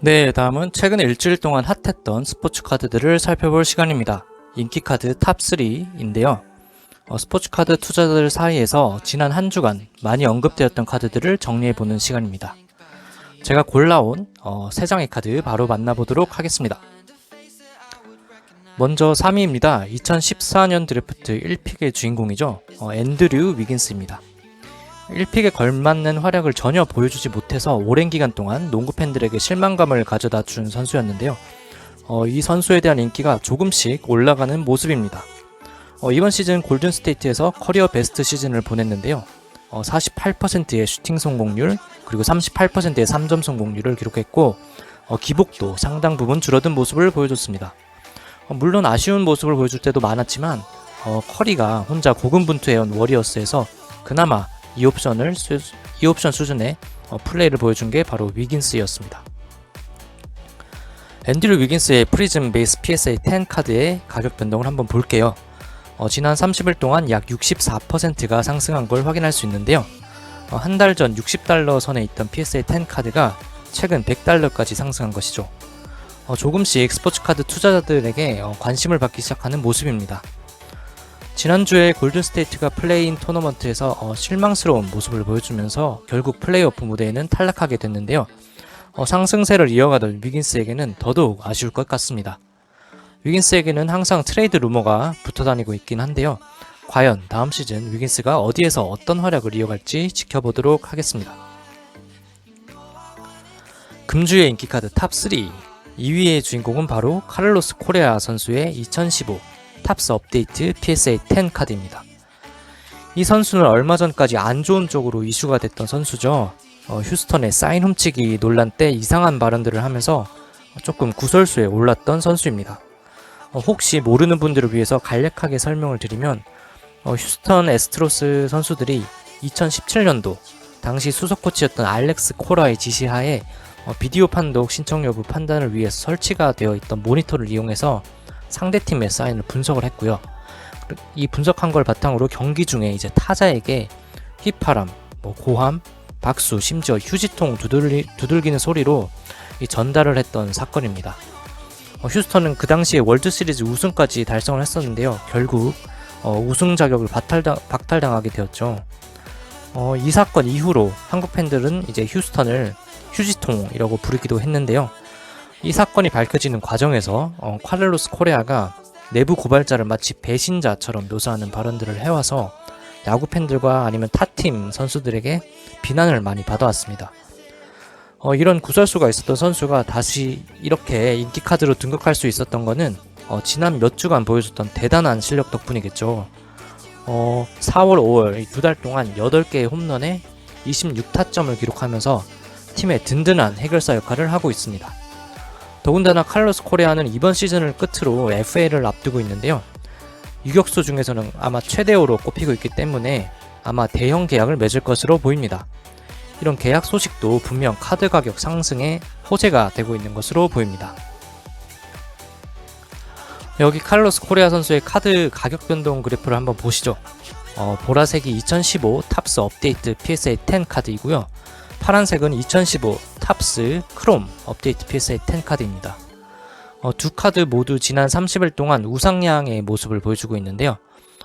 네, 다음은 최근 일주일 동안 핫했던 스포츠 카드들을 살펴볼 시간입니다. 인기 카드 탑3인데요. 어, 스포츠 카드 투자자들 사이에서 지난 한 주간 많이 언급되었던 카드들을 정리해보는 시간입니다. 제가 골라온 어, 세 장의 카드 바로 만나보도록 하겠습니다. 먼저 3위입니다. 2014년 드래프트 1픽의 주인공이죠. 어, 앤드류 위긴스입니다. 1픽에 걸맞는 활약을 전혀 보여주지 못해서 오랜 기간 동안 농구 팬들에게 실망감을 가져다 준 선수였는데요. 어, 이 선수에 대한 인기가 조금씩 올라가는 모습입니다. 어, 이번 시즌 골든 스테이트에서 커리어 베스트 시즌을 보냈는데요. 어, 48%의 슈팅 성공률 그리고 38%의 3점 성공률을 기록했고 어, 기복도 상당 부분 줄어든 모습을 보여줬습니다. 어, 물론 아쉬운 모습을 보여줄 때도 많았지만 어, 커리가 혼자 고군분투해온 워리어스에서 그나마 이 옵션을 수, 이 옵션 수준의 어, 플레이를 보여준 게 바로 위긴스였습니다. 앤드류 위긴스의 프리즘 베이스 PSA 10 카드의 가격 변동을 한번 볼게요. 어, 지난 30일 동안 약 64%가 상승한 걸 확인할 수 있는데요. 어, 한달 전 60달러 선에 있던 PSA 10 카드가 최근 100달러까지 상승한 것이죠. 어, 조금씩 스포츠 카드 투자자들에게 어, 관심을 받기 시작하는 모습입니다. 지난주에 골든스테이트가 플레이인 토너먼트에서 어, 실망스러운 모습을 보여주면서 결국 플레이오프 무대에는 탈락하게 됐는데요. 어, 상승세를 이어가던 위긴스에게는 더더욱 아쉬울 것 같습니다. 위긴스에게는 항상 트레이드 루머가 붙어 다니고 있긴 한데요. 과연 다음 시즌 위긴스가 어디에서 어떤 활약을 이어갈지 지켜보도록 하겠습니다. 금주의 인기 카드 탑3 2위의 주인공은 바로 카를로스 코레아 선수의 2015 탑스 업데이트 PSA 10 카드입니다. 이 선수는 얼마 전까지 안 좋은 쪽으로 이슈가 됐던 선수죠. 어, 휴스턴의 사인 훔치기 논란 때 이상한 발언들을 하면서 조금 구설수에 올랐던 선수입니다. 어, 혹시 모르는 분들을 위해서 간략하게 설명을 드리면 어, 휴스턴 에스트로스 선수들이 2017년도 당시 수석 코치였던 알렉스 코라의 지시하에 어, 비디오 판독 신청 여부 판단을 위해서 설치가 되어 있던 모니터를 이용해서 상대 팀의 사인을 분석을 했고요. 이 분석한 걸 바탕으로 경기 중에 이제 타자에게 휘파람, 뭐 고함, 박수, 심지어 휴지통 두들리, 두들기는 소리로 이 전달을 했던 사건입니다. 어, 휴스턴은 그 당시에 월드 시리즈 우승까지 달성을 했었는데요. 결국 어, 우승 자격을 박탈당, 박탈당하게 되었죠. 어, 이 사건 이후로 한국 팬들은 이제 휴스턴을 휴지통이라고 부르기도 했는데요. 이 사건이 밝혀지는 과정에서 어, 카를로스 코레아가 내부 고발자를 마치 배신자처럼 묘사하는 발언들을 해와서 야구 팬들과 아니면 타팀 선수들에게 비난을 많이 받아왔습니다. 어, 이런 구설수가 있었던 선수가 다시 이렇게 인기 카드로 등극할 수 있었던 거는 어, 지난 몇 주간 보여줬던 대단한 실력 덕분이겠죠. 어, 4월, 5월 두 달 동안 8개의 홈런에 26타점을 기록하면서 팀의 든든한 해결사 역할을 하고 있습니다. 더군다나 칼로스 코레아는 이번 시즌을 끝으로 FA를 앞두고 있는데요. 유격수 중에서는 아마 최대호로 꼽히고 있기 때문에 아마 대형 계약을 맺을 것으로 보입니다. 이런 계약 소식도 분명 카드 가격 상승에 호재가 되고 있는 것으로 보입니다. 여기 칼로스 코레아 선수의 카드 가격 변동 그래프를 한번 보시죠. 어, 보라색이 2015 탑스 업데이트 PSA 10 카드이고요. 파란색은 2015 탑스 크롬 업데이트 PSA 10 카드입니다. 어, 두 카드 모두 지난 30일 동안 우상향의 모습을 보여주고 있는데요.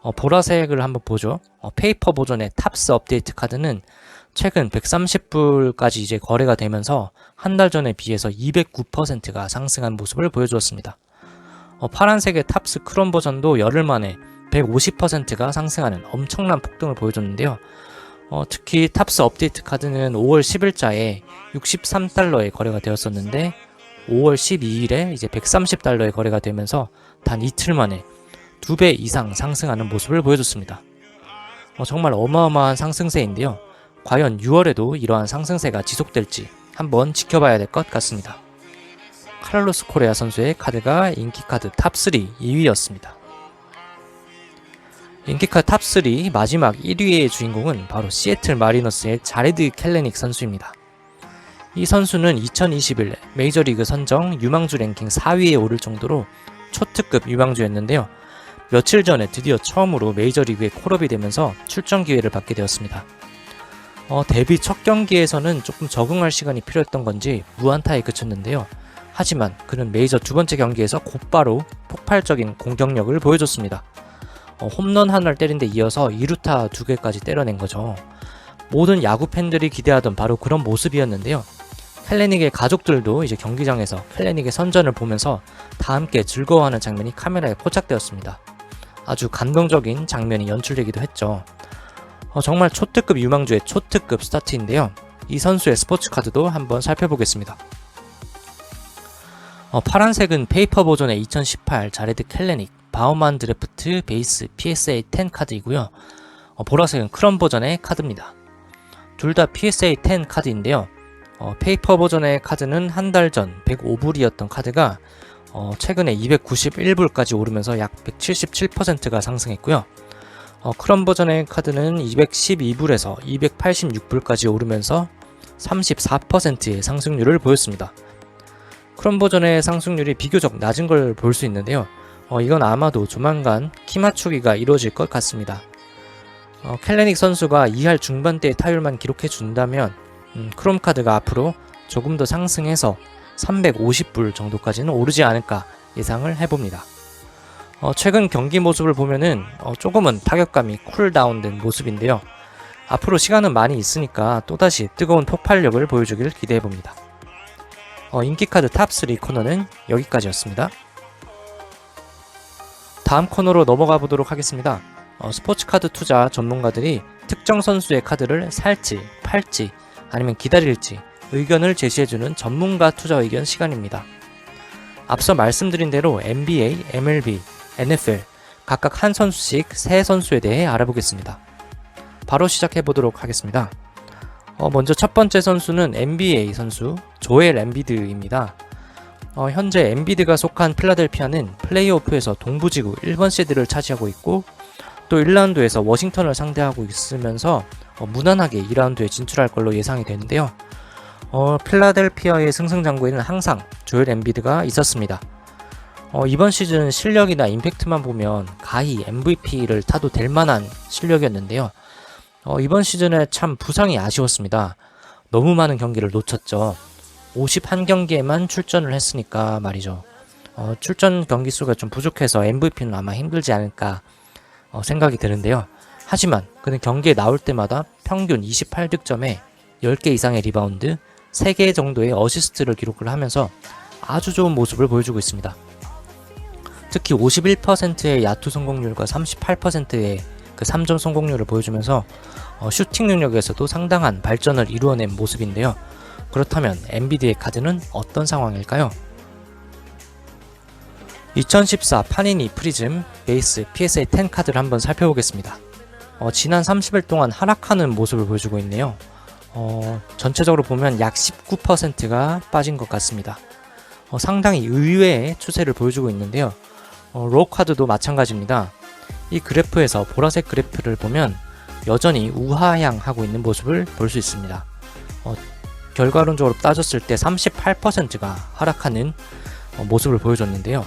어, 보라색을 한번 보죠. 어, 페이퍼 버전의 탑스 업데이트 카드는 최근 130불까지 이제 거래가 되면서 한 달 전에 비해서 209%가 상승한 모습을 보여주었습니다. 어, 파란색의 탑스 크롬 버전도 열흘 만에 150%가 상승하는 엄청난 폭등을 보여줬는데요. 어, 특히 탑스 업데이트 카드는 5월 10일자에 63달러에 거래가 되었었는데 5월 12일에 이제 130달러에 거래가 되면서 단 이틀 만에 두 배 이상 상승하는 모습을 보여줬습니다. 어, 정말 어마어마한 상승세인데요. 과연 6월에도 이러한 상승세가 지속될지 한번 지켜봐야 될 것 같습니다. 카를로스 코레아 선수의 카드가 인기 카드 탑3 2위였습니다. 인기카 탑3 마지막 1위의 주인공은 바로 시애틀 마리너스의 자레드 켈레닉 선수입니다. 이 선수는 2021 메이저리그 선정 유망주 랭킹 4위에 오를 정도로 초특급 유망주였는데요. 며칠 전에 드디어 처음으로 메이저리그에 콜업이 되면서 출전 기회를 받게 되었습니다. 어, 데뷔 첫 경기에서는 조금 적응할 시간이 필요했던 건지 무안타에 그쳤는데요. 하지만 그는 메이저 두 번째 경기에서 곧바로 폭발적인 공격력을 보여줬습니다. 어, 홈런 하나를 때린 데 이어서 2루타 두 개까지 때려낸 거죠. 모든 야구 팬들이 기대하던 바로 그런 모습이었는데요. 헬레닉의 가족들도 이제 경기장에서 헬레닉의 선전을 보면서 다 함께 즐거워하는 장면이 카메라에 포착되었습니다. 아주 감동적인 장면이 연출되기도 했죠. 어, 정말 초특급 유망주의 초특급 스타트인데요. 이 선수의 스포츠 카드도 한번 살펴보겠습니다. 어, 파란색은 페이퍼 버전의 2018 자레드 켈레닉 바우만 드래프트 베이스 PSA 10 카드이고요. 어, 보라색은 크롬 버전의 카드입니다. 둘 다 PSA 10 카드인데요. 어, 페이퍼 버전의 카드는 한 달 전 105불이었던 카드가 어, 최근에 291불까지 오르면서 약 177%가 상승했고요. 어, 크롬 버전의 카드는 212불에서 286불까지 오르면서 34%의 상승률을 보였습니다. 크롬 버전의 상승률이 비교적 낮은 걸 볼 수 있는데요. 어, 이건 아마도 조만간 키 맞추기가 이루어질 것 같습니다. 어, 켈레닉 선수가 2할 중반대의 타율만 기록해 준다면 음, 크롬 카드가 앞으로 조금 더 상승해서 350불 정도까지는 오르지 않을까 예상을 해봅니다. 어, 최근 경기 모습을 보면은 어, 조금은 타격감이 쿨다운된 모습인데요. 앞으로 시간은 많이 있으니까 또다시 뜨거운 폭발력을 보여주길 기대해봅니다. 어, 인기카드 탑3 코너는 여기까지였습니다. 다음 코너로 넘어가 보도록 하겠습니다. 어, 스포츠카드 투자 전문가들이 특정 선수의 카드를 살지, 팔지, 아니면 기다릴지 의견을 제시해주는 전문가 투자 의견 시간입니다. 앞서 말씀드린 대로 NBA, MLB, NFL 각각 한 선수씩 세 선수에 대해 알아보겠습니다. 바로 시작해 보도록 하겠습니다. 어, 먼저 첫 번째 선수는 NBA 선수 조엘 엠비드입니다. 어, 현재 엠비드가 속한 필라델피아는 플레이오프에서 동부지구 1번 시드를 차지하고 있고 또 1라운드에서 워싱턴을 상대하고 있으면서 어, 무난하게 2라운드에 진출할 걸로 예상이 되는데요. 어, 필라델피아의 승승장구에는 항상 조엘 엠비드가 있었습니다. 어, 이번 시즌 실력이나 임팩트만 보면 가히 MVP를 타도 될 만한 실력이었는데요. 어, 이번 시즌에 참 부상이 아쉬웠습니다. 너무 많은 경기를 놓쳤죠. 51경기에만 출전을 했으니까 말이죠. 어, 출전 경기 수가 좀 부족해서 MVP는 아마 힘들지 않을까 어, 생각이 드는데요. 하지만 그는 경기에 나올 때마다 평균 28득점에 10개 이상의 리바운드, 3개 정도의 어시스트를 기록을 하면서 아주 좋은 모습을 보여주고 있습니다. 특히 51%의 야투 성공률과 38%의 그 3점 성공률을 보여주면서 어, 슈팅 능력에서도 상당한 발전을 이루어낸 모습인데요. 그렇다면 엔비디의 카드는 어떤 상황일까요? 2014 파니니 프리즘 베이스 PSA 10 카드를 한번 살펴보겠습니다. 어, 지난 30일 동안 하락하는 모습을 보여주고 있네요. 어, 전체적으로 보면 약 19%가 빠진 것 같습니다. 어, 상당히 의외의 추세를 보여주고 있는데요. 어, 로우 카드도 마찬가지입니다. 이 그래프에서 보라색 그래프를 보면 여전히 우하향 하고 있는 모습을 볼 수 있습니다. 어, 결과론적으로 따졌을 때 38%가 하락하는 어, 모습을 보여줬는데요.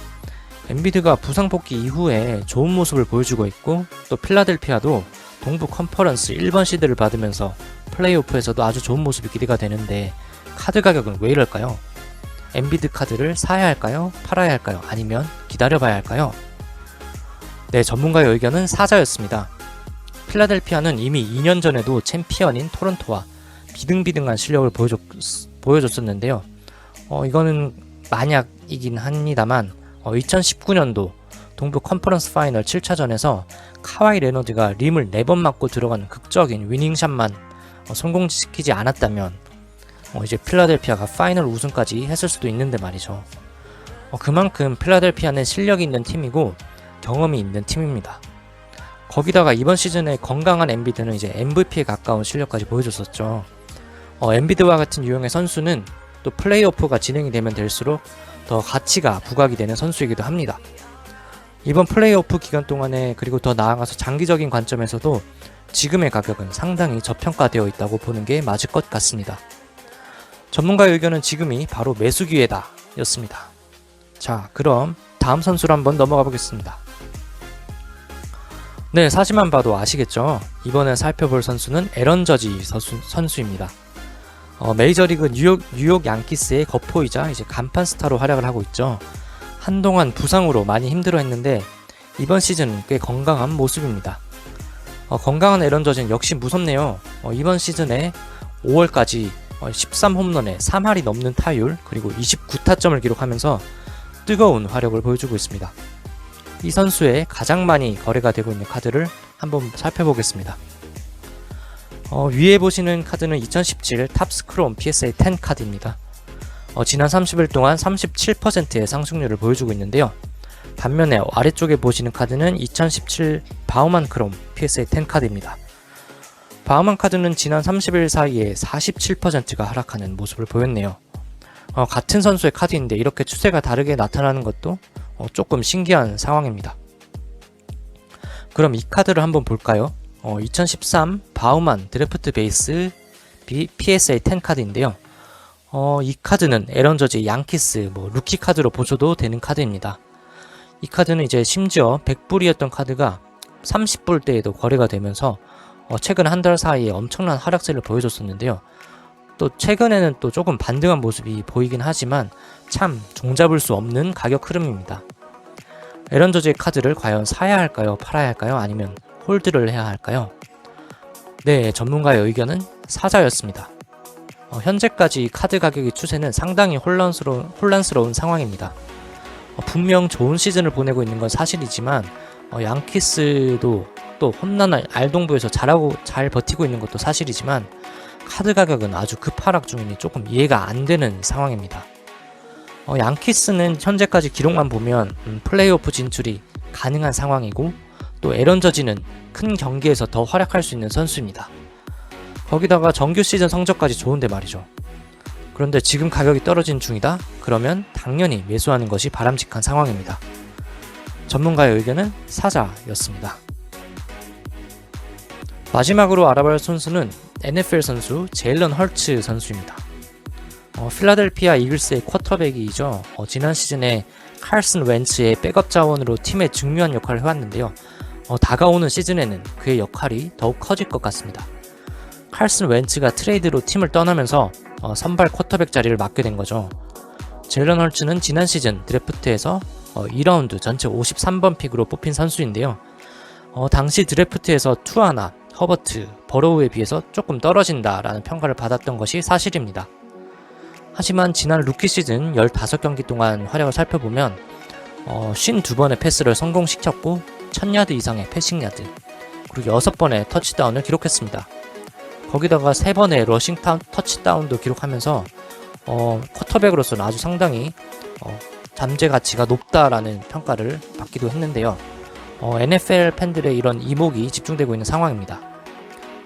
엔비드가 부상 복귀 이후에 좋은 모습을 보여주고 있고 또 필라델피아도 동부 컨퍼런스 1번 시드를 받으면서 플레이오프에서도 아주 좋은 모습이 기대가 되는데 카드 가격은 왜 이럴까요? 엔비드 카드를 사야 할까요? 팔아야 할까요? 아니면 기다려봐야 할까요? 네, 전문가의 의견은 사자였습니다. 필라델피아는 이미 2년 전에도 챔피언인 토론토와 비등비등한 실력을 보여줬, 보여줬었는데요. 어, 이거는 만약이긴 합니다만 어, 2019년도 동부 컨퍼런스 파이널 7차전에서 카와이 레너드가 림을 4번 맞고 들어간 극적인 위닝샷만 어, 성공시키지 않았다면 어, 이제 필라델피아가 파이널 우승까지 했을 수도 있는데 말이죠. 어, 그만큼 필라델피아는 실력이 있는 팀이고 경험이 있는 팀입니다. 거기다가 이번 시즌에 건강한 엔비드는 이제 MVP에 가까운 실력까지 보여줬었죠. 어, 엔비드와 같은 유형의 선수는 또 플레이오프가 진행이 되면 될수록 더 가치가 부각이 되는 선수이기도 합니다. 이번 플레이오프 기간 동안에 그리고 더 나아가서 장기적인 관점에서도 지금의 가격은 상당히 저평가되어 있다고 보는 게 맞을 것 같습니다. 전문가의 의견은 지금이 바로 매수 기회다 였습니다. 자, 그럼 다음 선수로 한번 넘어가 보겠습니다. 네, 사진만 봐도 아시겠죠? 이번에 살펴볼 선수는 에런 저지 선수, 선수입니다. 어, 메이저리그 뉴욕, 뉴욕 양키스의 거포이자 이제 간판 스타로 활약을 하고 있죠. 한동안 부상으로 많이 힘들어 했는데 이번 시즌은 꽤 건강한 모습입니다. 어, 건강한 에런 저지는 역시 무섭네요. 어, 이번 시즌에 5월까지 13홈런에 3할이 넘는 타율 그리고 29타점을 기록하면서 뜨거운 화력을 보여주고 있습니다. 이 선수의 가장 많이 거래가 되고 있는 카드를 한번 살펴보겠습니다. 어, 위에 보시는 카드는 2017 탑스크롬 PSA 10 카드입니다. 어, 지난 30일 동안 37%의 상승률을 보여주고 있는데요. 반면에 아래쪽에 보시는 카드는 2017 바우만 크롬 PSA 10 카드입니다. 바우만 카드는 지난 30일 사이에 47%가 하락하는 모습을 보였네요. 어, 같은 선수의 카드인데 이렇게 추세가 다르게 나타나는 것도 어, 조금 신기한 상황입니다. 그럼 이 카드를 한번 볼까요? 어, 2013 바우만 드래프트 베이스 PSA 10 카드인데요. 어, 이 카드는 에런 저지 양키스 뭐 루키 카드로 보셔도 되는 카드입니다. 이 카드는 이제 심지어 100불이었던 카드가 30불대에도 거래가 되면서 어, 최근 한 달 사이에 엄청난 하락세를 보여줬었는데요. 또 최근에는 또 조금 반등한 모습이 보이긴 하지만 참 종잡을 수 없는 가격 흐름입니다. 에런 저지의 카드를 과연 사야 할까요? 팔아야 할까요? 아니면 홀드를 해야 할까요? 네, 전문가의 의견은 사자였습니다. 어, 현재까지 카드 가격의 추세는 상당히 혼란스러운, 혼란스러운 상황입니다. 어, 분명 좋은 시즌을 보내고 있는 건 사실이지만 어, 양키스도 또 험난한 알동부에서 잘하고 잘 버티고 있는 것도 사실이지만 카드 가격은 아주 급하락 중이니 조금 이해가 안 되는 상황입니다. 어, 양키스는 현재까지 기록만 보면 음, 플레이오프 진출이 가능한 상황이고 또 에런 저지는 큰 경기에서 더 활약할 수 있는 선수입니다. 거기다가 정규 시즌 성적까지 좋은데 말이죠. 그런데 지금 가격이 떨어진 중이다? 그러면 당연히 매수하는 것이 바람직한 상황입니다. 전문가의 의견은 사자였습니다. 마지막으로 알아볼 선수는 NFL 선수 제일런 헐츠 선수입니다. 어, 필라델피아 이글스의 쿼터백이죠. 어, 지난 시즌에 칼슨 웬츠의 백업 자원으로 팀의 중요한 역할을 해왔는데요. 어, 다가오는 시즌에는 그의 역할이 더욱 커질 것 같습니다. 칼슨 웬츠가 트레이드로 팀을 떠나면서 어, 선발 쿼터백 자리를 맡게 된 거죠. 젤런 헐츠는 지난 시즌 드래프트에서 어, 2라운드 전체 53번 픽으로 뽑힌 선수인데요. 어, 당시 드래프트에서 투아나, 허버트, 버로우에 비해서 조금 떨어진다라는 평가를 받았던 것이 사실입니다. 하지만 지난 루키 시즌 15경기 동안 활약을 살펴보면 어, 52번의 패스를 성공시켰고 1000야드 이상의 패싱 야드 그리고 6번의 터치다운을 기록했습니다. 거기다가 3번의 러싱 터치다운도 기록하면서 어, 쿼터백으로서는 아주 상당히 어, 잠재 가치가 높다라는 평가를 받기도 했는데요. 어, NFL 팬들의 이런 이목이 집중되고 있는 상황입니다.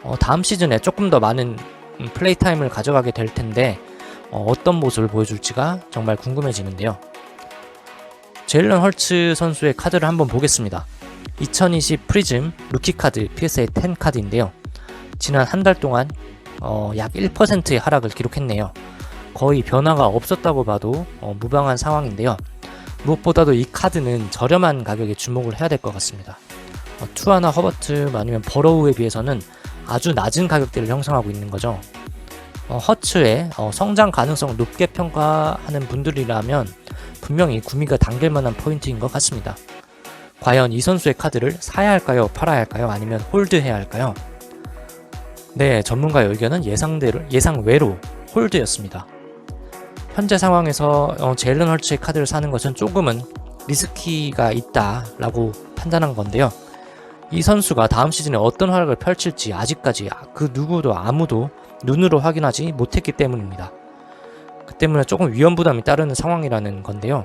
어, 다음 시즌에 조금 더 많은 음, 플레이 타임을 가져가게 될 텐데 어, 떤 모습을 보여줄지가 정말 궁금해지는데요. 제일런 헐츠 선수의 카드를 한번 보겠습니다. 2020 프리즘 루키 카드 PSA 10 카드인데요. 지난 한 달 동안 어, 약 1%의 하락을 기록했네요. 거의 변화가 없었다고 봐도 어, 무방한 상황인데요. 무엇보다도 이 카드는 저렴한 가격에 주목을 해야 될 것 같습니다. 어, 투아나 허버트 아니면 버로우에 비해서는 아주 낮은 가격대를 형성하고 있는 거죠. 어, 허츠의 어, 성장 가능성을 높게 평가하는 분들이라면 분명히 구미가 당길 만한 포인트인 것 같습니다. 과연 이 선수의 카드를 사야 할까요? 팔아야 할까요? 아니면 홀드해야 할까요? 네, 전문가의 의견은 예상대로, 예상 외로 홀드였습니다. 현재 상황에서 어, 제일런 헐츠의 카드를 사는 것은 조금은 리스키가 있다라고 판단한 건데요. 이 선수가 다음 시즌에 어떤 활약을 펼칠지 아직까지 그 누구도 아무도 눈으로 확인하지 못했기 때문입니다. 그 때문에 조금 위험 부담이 따르는 상황이라는 건데요.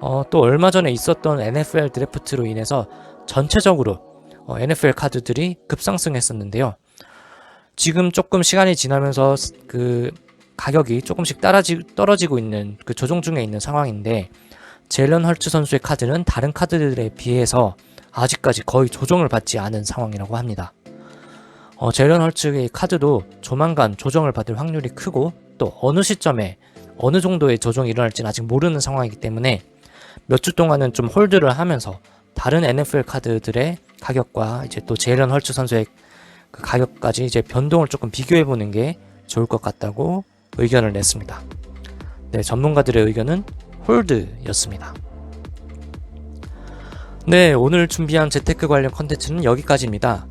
어, 또 얼마 전에 있었던 NFL 드래프트로 인해서 전체적으로 어, NFL 카드들이 급상승했었는데요. 지금 조금 시간이 지나면서 그 가격이 조금씩 따라지, 떨어지고 있는 그 조정 중에 있는 상황인데 제일런 헐츠 선수의 카드는 다른 카드들에 비해서 아직까지 거의 조정을 받지 않은 상황이라고 합니다. 어, 제일런 헐츠의 카드도 조만간 조정을 받을 확률이 크고 또 어느 시점에 어느 정도의 조정이 일어날지는 아직 모르는 상황이기 때문에 몇 주 동안은 좀 홀드를 하면서 다른 NFL 카드들의 가격과 이제 또 제일런 헐츠 선수의 그 가격까지 이제 변동을 조금 비교해 보는 게 좋을 것 같다고 의견을 냈습니다. 네, 전문가들의 의견은 홀드였습니다. 네, 오늘 준비한 재테크 관련 컨텐츠는 여기까지입니다.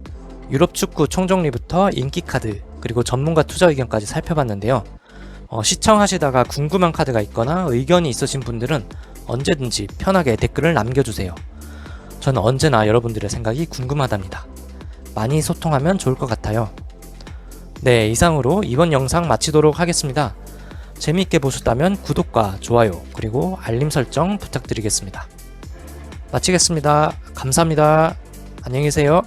유럽 축구 총정리부터 인기 카드, 그리고 전문가 투자 의견까지 살펴봤는데요. 어, 시청하시다가 궁금한 카드가 있거나 의견이 있으신 분들은 언제든지 편하게 댓글을 남겨주세요. 저는 언제나 여러분들의 생각이 궁금하답니다. 많이 소통하면 좋을 것 같아요. 네, 이상으로 이번 영상 마치도록 하겠습니다. 재미있게 보셨다면 구독과 좋아요, 그리고 알림 설정 부탁드리겠습니다. 마치겠습니다. 감사합니다. 안녕히 계세요.